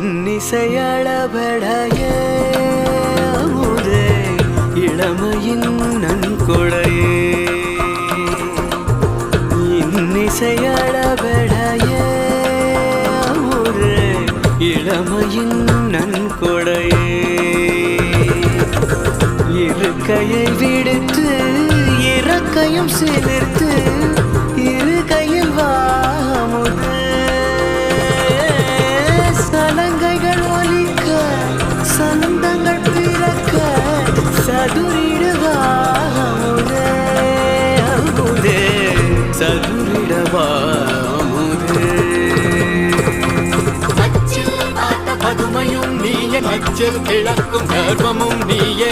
இன்னிசையளபடைய அமுதே இளமையின் நன்கொடையே. இன்னிசையளபடைய. அமுதே இளமையின் நன்கொடையே. இருக்கையை விடுத்து இறக்கையும் சேர்த்து சந்தங்கள் பிறக்க சதுரிடுவாமுதே அமுதே சதுரிடவாமுதே பதுமையும் நீயே அச்சில் கிழக்கும் கர்வமும் நீயே.